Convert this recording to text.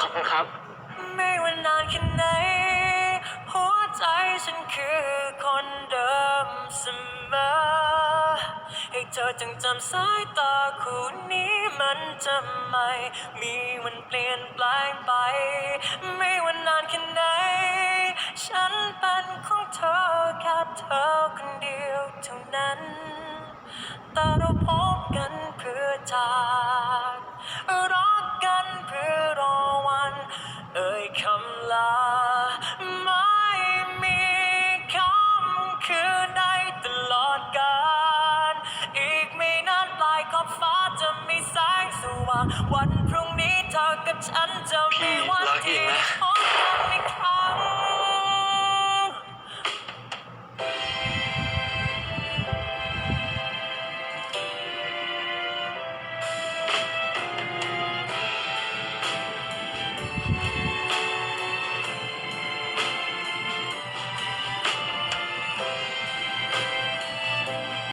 ขอบคุณครับ ไม่ว่านานแค่ไหน หัวใจฉันคือคนเดิมเสมอ ให้เธอจงจำสายตาคู่นี้มันจะไม่มีวันเปลี่ยนแปลงไป ไม่ว่านานแค่ไหน ฉันเป็นของเธอแค่เธอคนเดียวเท่านั้นแต่เราพบ วันพรุ่งนี้เธอกับฉันจะมีวันที่